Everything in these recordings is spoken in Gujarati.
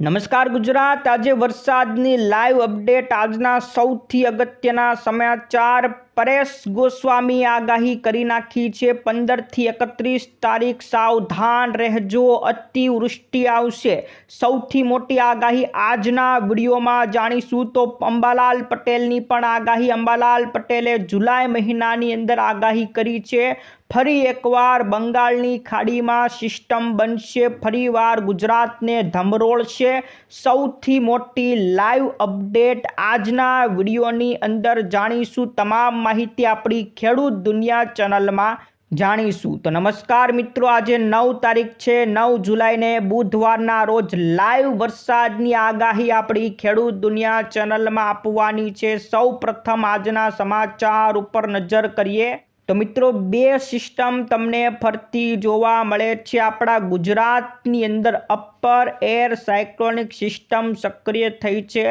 નમસ્કાર ગુજરાત. આજે વરસાદની લાઈવ અપડેટ આજના સૌથી અગત્યના સમાચાર પરેશ ગોસ્વામી આગાહી કરી નાખી છે, પંદરથી એકત્રીસ તારીખ સાવધાન રહેજો, અતિવૃષ્ટિ આવશે. સૌથી મોટી આગાહી આજના વિડીયોમાં જાણીશું તો અંબાલાલ પટેલની પણ આગાહી. અંબાલાલ પટેલે જુલાઈ મહિનાની અંદર આગાહી કરી છે, ફરી એકવાર બંગાળની ખાડીમાં સિસ્ટમ બનશે, ફરીવાર ગુજરાતને ધમરોળશે. સૌથી મોટી લાઈવ અપડેટ આજના વિડીયોની અંદર જાણીશું. તમામ માહિતી આપણી ખેડૂત દુનિયા ચેનલમાં જાણીશું. તો નમસ્કાર મિત્રો, આજે નવ તારીખ છે. નવ જુલાઈને બુધવારના રોજ લાઈવ વરસાદની આગાહી આપણી ખેડૂત દુનિયા ચેનલમાં આપવાની છે. સૌ પ્રથમ આજના સમાચાર ઉપર નજર કરીએ તો મિત્રો, બે સિસ્ટમ તમને ફરતી જોવા મળે છે. આપણા ગુજરાતની અંદર અપર એર સાયક્લોનિક સિસ્ટમ સક્રિય થઈ છે.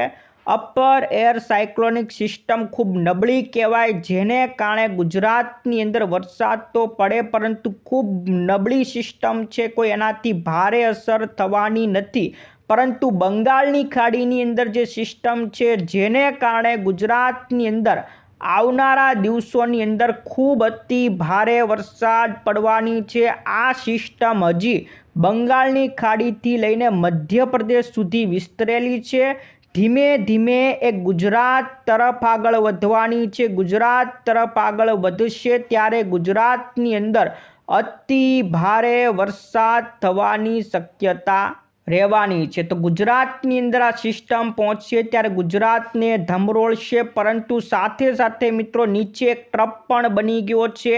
અપર એર સાયક્લોનિક સિસ્ટમ ખૂબ નબળી કહેવાય, જેને કારણે ગુજરાતની અંદર વરસાદ તો પડે, પરંતુ ખૂબ નબળી સિસ્ટમ છે, કોઈ એનાથી ભારે અસર થવાની નથી. પરંતુ બંગાળની ખાડીની અંદર જે સિસ્ટમ છે, જેને કારણે ગુજરાતની અંદર આવનારા દિવસોની અંદર ખૂબ અતિ ભારે વરસાદ પડવાની છે, આ સિસ્ટમ હજી બંગાળની ખાડીથી લઈને મધ્યપ્રદેશ સુધી વિસ્તરેલી છે. ધીમે ધીમે એ ગુજરાત તરફ આગળ વધવાની છે. ગુજરાત તરફ આગળ વધશે ત્યારે ગુજરાતની અંદર અતિ ભારે વરસાદ થવાની શક્યતા રહેવાની છે. તો ગુજરાતની અંદર આ સિસ્ટમ પહોંચશે ત્યારે ગુજરાતને ધમરોળશે, પરંતુ સાથે સાથે મિત્રો નીચે એક ટ્રપ પણ બની ગયો છે.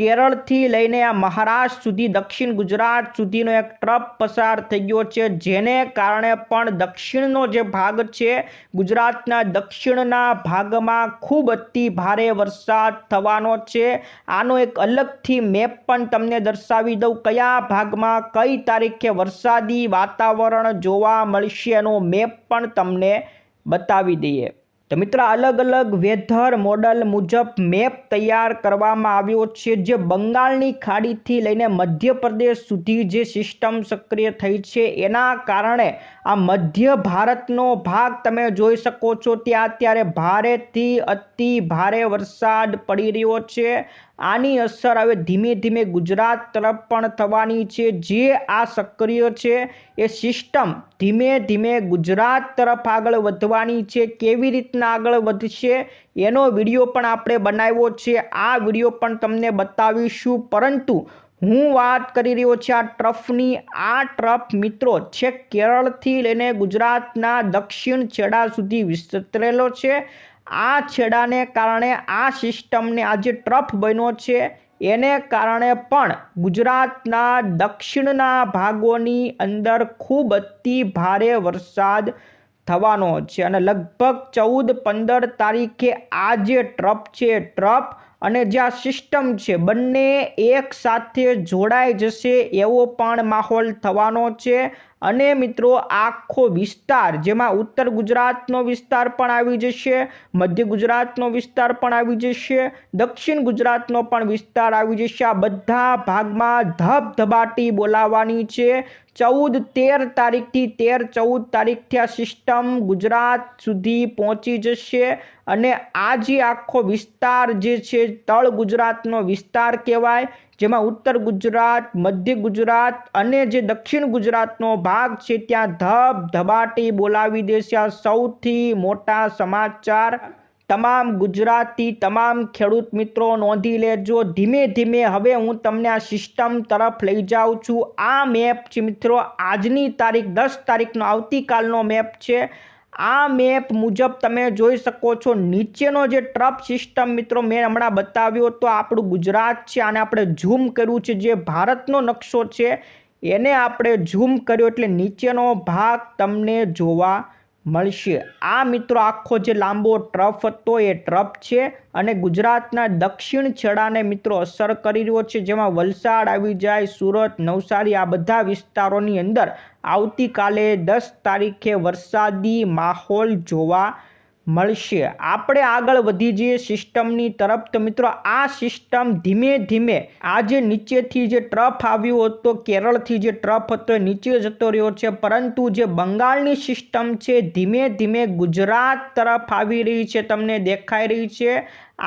કેરળથી લઈને આ મહારાષ્ટ્ર સુધી, દક્ષિણ ગુજરાત સુધીનો એક ટ્રપ પસાર થઈ ગયો છે, જેને કારણે પણ દક્ષિણનો જે ભાગ છે, ગુજરાતના દક્ષિણના ભાગમાં ખૂબ અતિ ભારે વરસાદ થવાનો છે. આનો એક અલગથી મેપ પણ તમને દર્શાવી દઉં, કયા ભાગમાં કઈ તારીખે વરસાદી વાતાવરણ જોવા મળશે એનો મેપ પણ તમને બતાવી દઈએ. તો મિત્ર, અલગ અલગ વેધર મોડલ મુજબ મેપ તૈયાર કરવામાં આવ્યો છે, જે બંગાળની ખાડીથી લઈને મધ્યપ્રદેશ સુધી જે સિસ્ટમ સક્રિય થઈ છે, એના કારણે આ મધ્ય ભારતનો ભાગ તમે જોઈ શકો છો, ત્યાં અત્યારે ભારેથી અતિ ભારે વરસાદ પડી રહ્યો છે. આની અસર હવે ધીમે ધીમે ગુજરાત તરફ પણ થવાની છે, જે આ સક્રિય છે, એ સિસ્ટમ ધીમે ધીમે ગુજરાત તરફ આગળ વધવાની છે. કેવી રીતના આગળ વધશે એનો વીડિયો પણ આપણે બનાવ્યો છે. આ વીડિયો પણ તમને બતાવીશું. પરંતુ હું વાત કરી રહ્યો છું આ ટ્રફની. આ ટ્રફ મિત્રો છે કેરળથી લઈને ગુજરાતના દક્ષિણ છેડા સુધી વિસ્તરેલો છે. આ છેડાને કારણે આ સિસ્ટમને આ જે ટ્રફ બન્યો છે, એને કારણે પણ ગુજરાતના દક્ષિણના ભાગોની અંદર ખૂબ અતિ ભારે વરસાદ થવાનો છે અને લગભગ ચૌદ પંદર તારીખે આ જે ટ્રપ છે ટ્રપ અને જે આ સિસ્ટમ છે, બંને એક સાથે જોડાઈ જશે એવો પણ માહોલ થવાનો છે. અને મિત્રો, આખો વિસ્તાર, જેમાં ઉત્તર ગુજરાતનો વિસ્તાર પણ આવી જશે, મધ્ય ગુજરાતનો વિસ્તાર પણ આવી જશે, દક્ષિણ ગુજરાતનો પણ વિસ્તાર આવી જશે. આ બધા ભાગમાં ધબધબાટી બોલાવવાની છે. ચૌદ તેર તારીખથી તેર ચૌદ તારીખથી આ સિસ્ટમ ગુજરાત સુધી પહોંચી જશે અને આ જે આખો વિસ્તાર જે છે તળ ગુજરાતનો વિસ્તાર કહેવાય, જેમાં ઉત્તર ગુજરાત, મધ્ય ગુજરાત અને જે દક્ષિણ ગુજરાતનો ભાગ છે ત્યાં ધબ ધબાટી બોલાવી દેશે આ સૌથી મોટા સમાચાર તમામ ગુજરાતી તમામ ખેડૂત મિત્રો નોંધી લેજો. ધીમે ધીમે હવે હું તમને આ સિસ્ટમ તરફ લઈ જાઉં છું. આ મેપ છે મિત્રો, આજની તારીખ દસ તારીખનો આવતીકાલનો મેપ છે. આ મેપ મુજબ તમે જોઈ શકો છો, નીચેનો જે ટ્રપ સિસ્ટમ મિત્રો મેં હમણાં બતાવ્યો તો આપણું ગુજરાત છે. આને આપણે ઝૂમ કર્યું છે. જે ભારતનો નકશો છે, એને આપણે ઝૂમ કર્યો. એટલે નીચેનો ભાગ તમને જોવા મળશે. આ મિત્રો, આખો જે લાંબો ટ્રફ હતો એ ટ્રફ છે અને ગુજરાતના દક્ષિણ છેડાને મિત્રો અસર કરી રહ્યો છે. જેમાં વલસાડ આવી જાય, સુરત, નવસારી આ બધા વિસ્તારોની અંદર આવતીકાલે દસ તારીખે વરસાદી માહોલ જોવા મળશે. આપણે આગળ વધી જઈએ સિસ્ટમની તરફ. તો મિત્રો, આ સિસ્ટમ ધીમે ધીમે આ જે નીચેથી જે ટ્રફ આવ્યો હતો, કેરળથી જે ટ્રફ હતો, એ નીચે જતો રહ્યો છે. પરંતુ જે બંગાળની સિસ્ટમ છે, ધીમે ધીમે ગુજરાત તરફ આવી રહી છે, તમને દેખાઈ રહી છે.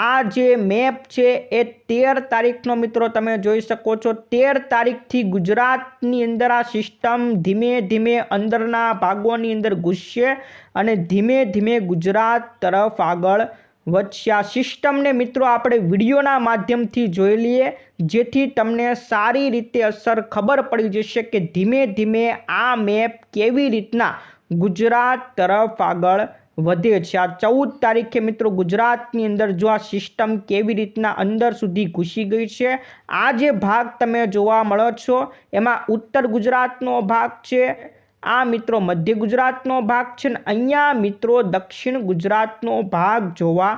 આ જે મેપ છે એ તેર તારીખનો મિત્રો તમે જોઈ શકો છો. તેર તારીખથી ગુજરાતની અંદર આ સિસ્ટમ ધીમે ધીમે અંદરના ભાગોની અંદર ઘૂસશે અને ધીમે ધીમે ગુજરાત તરફ આગળ વધશે. આ સિસ્ટમને મિત્રો આપણે વિડીયોના માધ્યમથી જોઈ લઈએ, જેથી તમને સારી રીતે અસર ખબર પડી જશે કે ધીમે ધીમે આ મેપ કેવી રીતના ગુજરાત તરફ આગળ વધે છે. આ ચૌદ તારીખે મિત્રો ગુજરાતની અંદર જો આ સિસ્ટમ કેવી રીતના અંદર સુધી ઘૂસી ગઈ છે, આ જે ભાગ તમે જોવા મળો છો, એમાં ઉત્તર ગુજરાતનો ભાગ છે, આ મિત્રો મધ્ય ગુજરાતનો ભાગ છે ને અહીંયા મિત્રો દક્ષિણ ગુજરાતનો ભાગ જોવા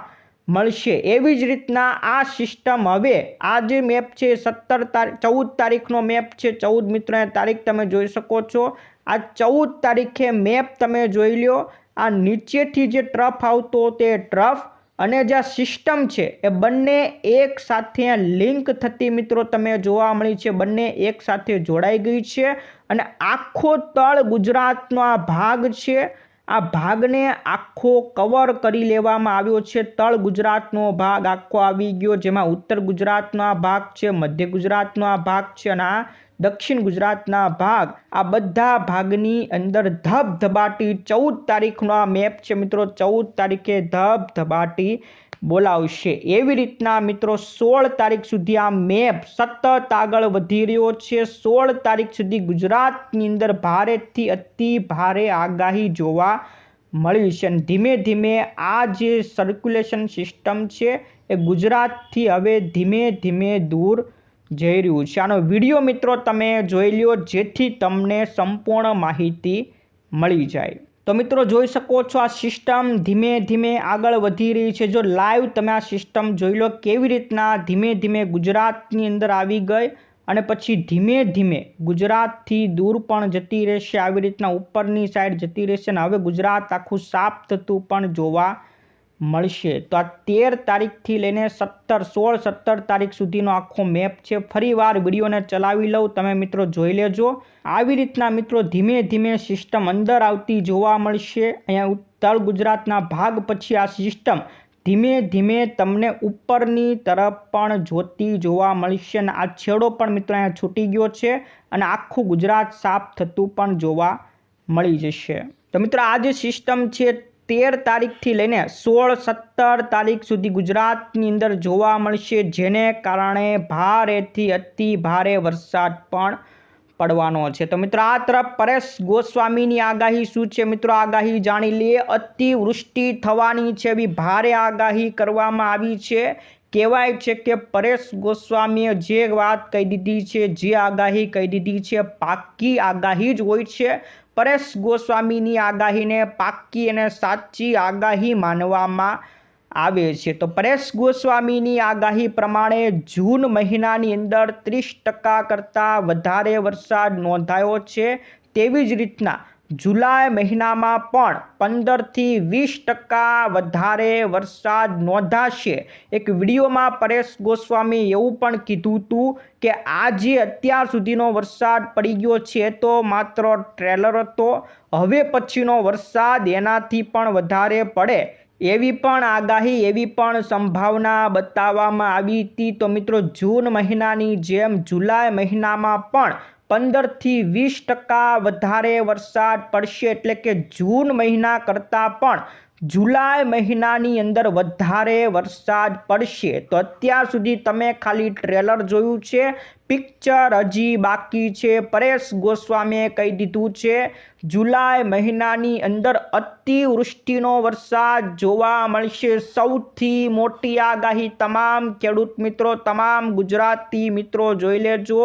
મળશે. એવી જ રીતના આ સિસ્ટમ હવે, આ જે મેપ છે સત્તર તારીખ ચૌદ તારીખનો મેપ છે. ચૌદ મિત્રો તારીખ તમે જોઈ શકો છો. આ ચૌદ તારીખે મેપ તમે જોઈ લો આ નીચેથી જે ટ્રફ આવતો તે ટ્રફ અને જે સિસ્ટમ છે એ બંને એક સાથે લિંક થતી મિત્રો તમે જોવા મળી છે. બંને એક સાથે જોડાઈ ગઈ છે અને આખો તળ ગુજરાતનો આ ભાગ છે. આ ભાગને આખો કવર કરી લેવામાં આવ્યો છે. તળ ગુજરાતનો ભાગ આખો આવી ગયો, જેમાં ઉત્તર ગુજરાતનો આ ભાગ છે, મધ્ય ગુજરાતનો આ ભાગ છે અને આ દક્ષિણ ગુજરાતના ભાગ, આ બધા ભાગની અંદર ધબધબાટી ચૌદ તારીખનો આ મેપ છે મિત્રો. ચૌદ તારીખે ધબધબાટી બોલાવશે. એવી રીતના મિત્રો સોળ તારીખ સુધી આ મેપ સતત આગળ વધી રહ્યો છે. સોળ તારીખ સુધી ગુજરાતની અંદર ભારેથી અતિ ભારે આગાહી જોવા મળી છે અને ધીમે ધીમે આ જે સર્ક્યુલેશન સિસ્ટમ છે એ ગુજરાતથી હવે ધીમે ધીમે દૂર જઈ રહ્યું છે. આનો વીડિયો મિત્રો તમે જોઈ લ્યો, જેથી તમને સંપૂર્ણ માહિતી મળી જાય. તો મિત્રો જોઈ શકો છો આ સિસ્ટમ ધીમે ધીમે આગળ વધી રહી છે. જો લાઈવ તમે આ સિસ્ટમ જોઈ લો કેવી રીતના ધીમે ધીમે ગુજરાતની અંદર આવી ગઈ અને પછી ધીમે ધીમે ગુજરાતથી દૂર પણ જતી રહેશે, આવી રીતના ઉપરની સાઈડ જતી રહેશે અને હવે ગુજરાત આખું સાફ થતું પણ જોવા મળશે. તો આ તેર તારીખથી લઈને સત્તર, સોળ, સત્તર તારીખ સુધીનો આખો મેપ છે. ફરીવાર વિડીયોને ચલાવી લઉં. તમે મિત્રો જોઈ લેજો. આવી રીતના મિત્રો ધીમે ધીમે સિસ્ટમ અંદર આવતી જોવા મળશે. અહીંયા ઉત્તર ગુજરાતના ભાગ પછી આ સિસ્ટમ ધીમે ધીમે તમને ઉપરની તરફ પણ જોતી જોવા મળશે અને આ છેડો પણ મિત્રો અહીંયા છૂટી ગયો છે અને આખું ગુજરાત સાફ થતું પણ જોવા મળી જશે. તો મિત્રો આ જે સિસ્ટમ છે તેર તારીખથી લઈને સોળ સત્તર તારીખ સુધી ગુજરાતની અંદર જોવા મળશે, જેને કારણે ભારેથી અતિ ભારે વરસાદ પણ પડવાનો છે. તો મિત્રો, આ તરફ પરેશ ગોસ્વામીની આગાહી શું છે? મિત્રો, આગાહી જાણી લઈએ. અતિવૃષ્ટિ થવાની છે, એવી ભારે આગાહી કરવામાં આવી છે. કહેવાય છે કે પરેશ ગોસ્વામીએ જે વાત કહી દીધી છે, જે આગાહી કહી દીધી છે, પાક્કી આગાહી જ હોય છે. પરેશ ગોસ્વામીની આગાહીને પાક્કી અને સાચી આગાહી માનવામાં આવે છે. તો પરેશ ગોસ્વામીની આગાહી પ્રમાણે જૂન મહિનાની અંદર ત્રીસ ટકા કરતાં વધારે વરસાદ નોંધાયો છે તેવી જ રીતના જુલાઈ મહિનામાં પણ પંદરથી વીસ ટકા વધારે વરસાદ નોંધાશે. એક વિડીયોમાં પરેશ ગોસ્વામી એવું પણ કીધું હતું કે આ જે અત્યાર સુધીનો વરસાદ પડી ગયો છે તો માત્ર ટ્રેલર હતો. હવે પછીનો વરસાદ એનાથી પણ વધારે પડે. એવી પણ આગાહી, એવી પણ સંભાવના બતાવવામાં આવી હતી. તો મિત્રો, જૂન મહિનાની જેમ જુલાઈ મહિનામાં પણ પંદરથી વીસ ટકા વધારે વરસાદ પડશે એટલે કે જૂન મહિના કરતાં પણ જુલાઈ મહિનાની અંદર વધારે વરસાદ પડશે. તો અત્યાર સુધી તમે ખાલી ટ્રેલર જોયું છે, પિક્ચર હજી બાકી છે, પરેશ ગોસ્વામીએ કહી દીધું છે, જુલાઈ મહિનાની અંદર અતિવૃષ્ટિનો વરસાદ જોવા મળશે. સૌથી મોટી આગાહી તમામ ખેડૂત મિત્રો, તમામ ગુજરાતી મિત્રો જોઈ લેજો.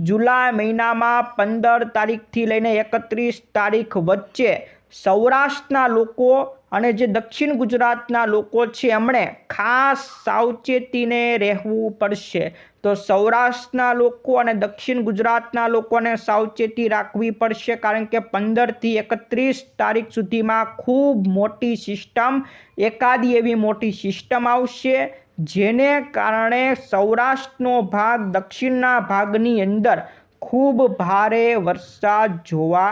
જુલાઈ મહિનામાં પંદર તારીખથી લઈને એકત્રીસ તારીખ વચ્ચે સૌરાષ્ટ્રના લોકો અને જે દક્ષિણ ગુજરાતના લોકો છે, એમણે ખાસ સાવચેતીને રહેવું પડશે. તો સૌરાષ્ટ્રના લોકો અને દક્ષિણ ગુજરાતના લોકોને સાવચેતી રાખવી પડશે, કારણ કે પંદરથી એકત્રીસ તારીખ સુધીમાં ખૂબ મોટી સિસ્ટમ, એકાદી એવી મોટી સિસ્ટમ આવશે, જેને કારણે સૌરાષ્ટ્રનો ભાગ દક્ષિણના ભાગની અંદર ખૂબ ભારે વરસાદ જોવા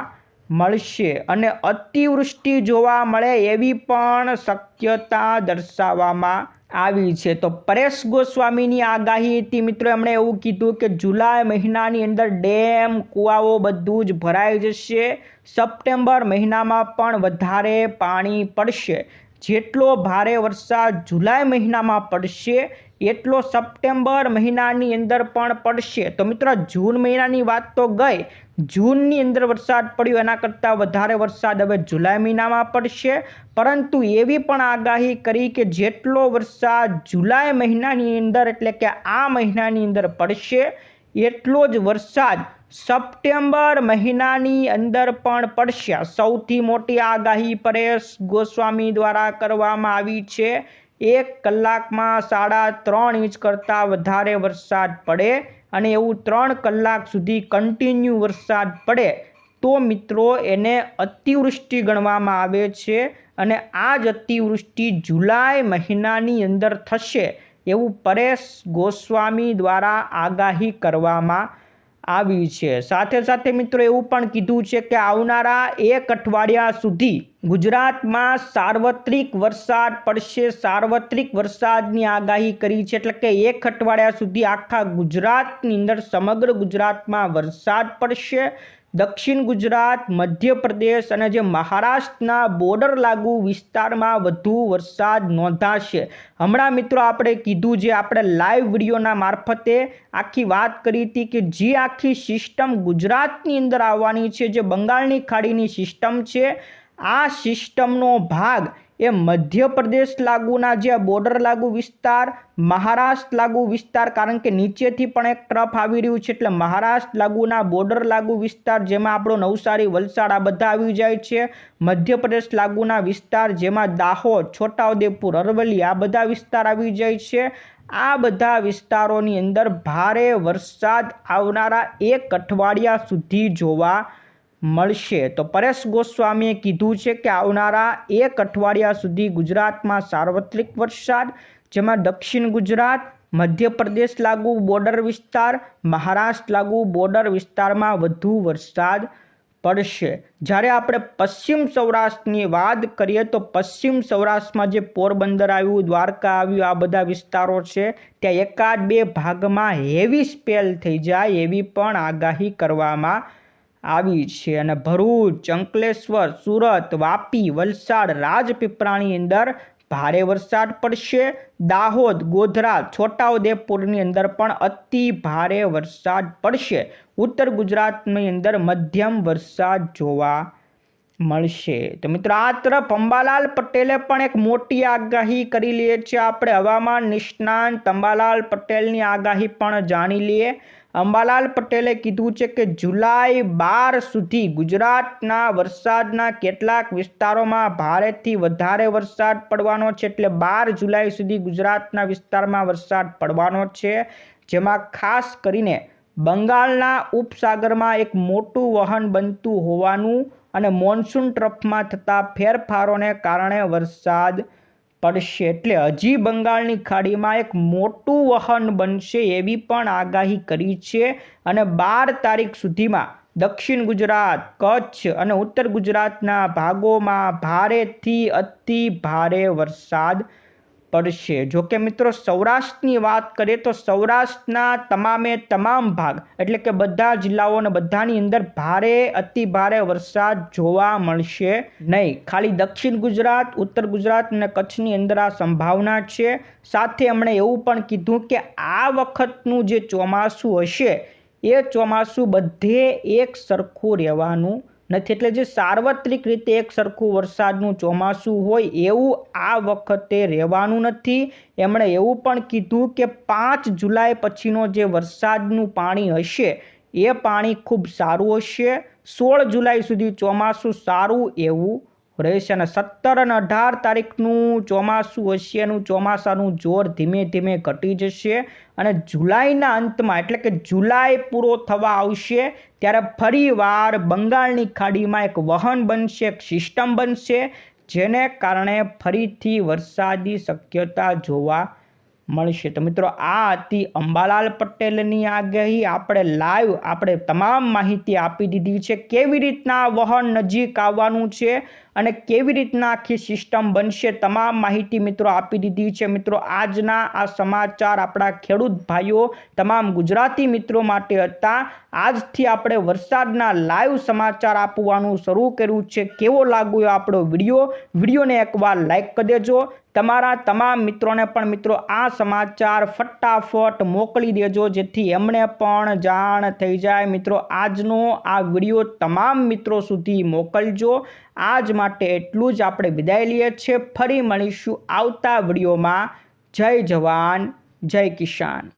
મળશે અને અતિવૃષ્ટિ જોવા મળે એવી પણ શક્યતા દર્શાવવામાં આવી છે. તો પરેશ ગોસ્વામીની આગાહી હતી મિત્રો એમણે એવું કીધું કે જુલાઈ મહિનાની અંદર ડેમ, કૂવાઓ બધું જ ભરાઈ જશે. સપ્ટેમ્બર મહિનામાં પણ વધારે પાણી પડશે. જેટલો ભારે વરસાદ જુલાઈ મહિનામાં પડશે એટલો સપ્ટેમ્બર મહિનાની અંદર પણ પડશે. તો મિત્રો, જૂન મહિનાની વાત તો ગઈ. જૂનની અંદર વરસાદ પડ્યો, એના કરતાં વધારે વરસાદ હવે જુલાઈ મહિનામાં પડશે. પરંતુ એવી પણ આગાહી કરી કે જેટલો વરસાદ જુલાઈ મહિનાની અંદર, એટલે કે આ મહિનાની અંદર પડશે, એટલો જ વરસાદ સપ્ટેમ્બર મહિનાની અંદર પણ પડશે. સૌથી મોટી આગાહી પરેશ ગોસ્વામી દ્વારા કરવામાં આવી છે. એક કલાકમાં સાડા ત્રણ ઇંચ કરતાં વધારે વરસાદ પડે અને એવું ત્રણ કલાક સુધી કન્ટિન્યુ વરસાદ પડે, તો મિત્રો એને અતિવૃષ્ટિ ગણવામાં આવે છે અને આ જ અતિવૃષ્ટિ જુલાઈ મહિનાની અંદર થશે એવું પરેશ ગોસ્વામી દ્વારા આગાહી કરવામાં આવી છે. સાથે સાથે મિત્રો એવું પણ કીધું છે કે આવનારા એક અઠવાડિયા સુધી ગુજરાતમાં સાર્વત્રિક વરસાદ પડશે. સાર્વત્રિક વરસાદની આગાહી કરી છે એટલે કે એક અઠવાડિયા સુધી આખા ગુજરાતની અંદર સમગ્ર ગુજરાતમાં વરસાદ પડશે. દક્ષિણ ગુજરાત, મધ્યપ્રદેશ અને જે મહારાષ્ટ્રના બોર્ડર લાગુ વિસ્તારમાં વધુ વરસાદ નોંધાશે. હમણાં મિત્રો આપણે કીધું જે આપણે લાઈવ વિડીયોના મારફતે આખી વાત કરી હતી કે જે આખી સિસ્ટમ ગુજરાતની અંદર આવવાની છે, જે બંગાળની ખાડીની સિસ્ટમ છે, આ સિસ્ટમનો ભાગ એ મધ્યપ્રદેશ લાગુના જે બોર્ડર લાગુ વિસ્તાર, મહારાષ્ટ્ર લાગુ વિસ્તાર, કારણ કે નીચેથી પણ એક ટ્રફ આવી રહ્યું છે એટલે મહારાષ્ટ્ર લાગુના બોર્ડર લાગુ વિસ્તાર, જેમાં આપણો નવસારી, વલસાડ આ બધા આવી જાય છે. મધ્યપ્રદેશ લાગુના વિસ્તાર, જેમાં દાહોદ, છોટાઉદેપુર, અરવલ્લી આ બધા વિસ્તાર આવી જાય છે. આ બધા વિસ્તારોની અંદર ભારે વરસાદ આવનારા એક અઠવાડિયા સુધી જોવા મળશે. તો પરેશ ગોસ્વામીએ કીધું છે કે આવનારા એક અઠવાડિયા સુધી ગુજરાતમાં સાર્વત્રિક વરસાદ, જેમાં દક્ષિણ ગુજરાત, મધ્યપ્રદેશ લાગુ બોર્ડર વિસ્તાર, મહારાષ્ટ્ર લાગુ બોર્ડર વિસ્તારમાં વધુ વરસાદ પડશે. જ્યારે આપણે પશ્ચિમ સૌરાષ્ટ્રની વાત કરીએ તો પશ્ચિમ સૌરાષ્ટ્રમાં જે પોરબંદર આવ્યું, દ્વારકા આવ્યું, આ બધા વિસ્તારો છે, ત્યાં એકાદ બે ભાગમાં હેવી સ્પેલ થઈ જાય એવી પણ આગાહી કરવામાં આવી છે અને ભરૂચ, અંકલેશ્વર, સુરત, વાપી, વલસાડ રાજપીપળાની અંદર ભારે વરસાદ પડશે. દાહોદ, ગોધરા, છોટાઉદેપુરની અંદર પણ અતિ ભારે વરસાદ પડશે. ઉત્તર ગુજરાતની અંદર મધ્યમ વરસાદ જોવા મળશે. તો મિત્રો, આ તરફ અંબાલાલ પટેલે પણ એક મોટી આગાહી કરી લઈએ છીએ આપણે હવામાન નિષ્ણાંત અંબાલાલ પટેલની આગાહી પણ જાણી લઈએ. અંબાલાલ પટેલે કીધું છે કે જુલાઈ બાર સુધી ગુજરાતના વરસાદના કેટલાક વિસ્તારોમાં ભારેથી વધારે વરસાદ પડવાનો છે. એટલે બાર જુલાઈ સુધી ગુજરાતના વિસ્તારમાં વરસાદ પડવાનો છે. જેમાં ખાસ કરીને બંગાળના ઉપસાગરમાં એક મોટું વહન બનતું હોવાનું અને મોન્સૂન ટ્રફમાં થતા ફેરફારોને કારણે વરસાદ પડશે એટલે હજી બંગાળની ખાડીમાં એક મોટું વહન બનશે એવી પણ આગાહી કરી છે. અને બાર તારીખ સુધીમાં દક્ષિણ ગુજરાત, કચ્છ અને ઉત્તર ગુજરાતના ભાગોમાં ભારેથી અતિ ભારે વરસાદ પડશે જો કે મિત્રો, સૌરાષ્ટ્રની વાત કરીએ તો સૌરાષ્ટ્રના તમામે તમામ ભાગ, એટલે કે બધા જિલ્લાઓ અને બધાની અંદર ભારે, અતિ ભારે વરસાદ જોવા મળશે નહીં. ખાલી દક્ષિણ ગુજરાત, ઉત્તર ગુજરાત અને કચ્છની અંદર આ સંભાવના છે. સાથે એમણે એવું પણ કીધું કે આ વખતનું જે ચોમાસું હશે, એ ચોમાસું બધે એક સરખું રહેવાનું નથી. એટલે જે સાર્વત્રિક રીતે એક સરખું વરસાદનું ચોમાસું હોય એવું આ વખતે રહેવાનું નથી. એમણે એવું પણ કીધું કે પાંચ જુલાઈ પછીનો જે વરસાદનું પાણી હશે, એ પાણી ખૂબ સારું હશે. સોળ જુલાઈ સુધી ચોમાસું સારું એવું રહેશે અને સત્તર અને અઢાર તારીખનું ચોમાસું હશે ચોમાસાનું જોર ધીમે ધીમે ઘટી જશે અને જુલાઈના અંતમાં એટલે કે જુલાઈ પૂરો થવા આવશે ત્યારે ફરીવાર બંગાળની ખાડીમાં એક વહન બનશે, એક સિસ્ટમ બનશે, જેને કારણે ફરીથી વરસાદી શક્યતા જોવા મળશે. તો મિત્રો, આ હતી અંબાલાલ પટેલની આગાહી. આપણે લાઈવ આપણે તમામ માહિતી આપી દીધી છે. કેવી રીતના વહન નજીક આવવાનું છે? અને કેવી રીતના આખી સિસ્ટમ બનશે તમામ માહિતી મિત્રો આપી દીધી છે. મિત્રો, આજના આ સમાચાર આપણા ખેડૂત ભાઈઓ, તમામ ગુજરાતી મિત્રો માટે હતા. આજથી આપણે વરસાદના લાઈવ સમાચાર આપવાનું શરૂ કર્યું છે. કેવો લાગ્યો આપણો વીડિયો? વિડીયોને એકવાર લાઈક કરી દેજો. તમારા તમામ મિત્રોને પણ મિત્રો આ સમાચાર ફટાફટ મોકલી દેજો, જેથી એમણે પણ જાણ થઈ જાય. મિત્રો, આજનો આ વીડિયો તમામ મિત્રો સુધી મોકલજો. આજ માટે એટલું જ આપણે વિદાય લઈએ છીએ. ફરી મળીશું આવતા વિડીયોમાં. જય જવાન, જય કિસાન.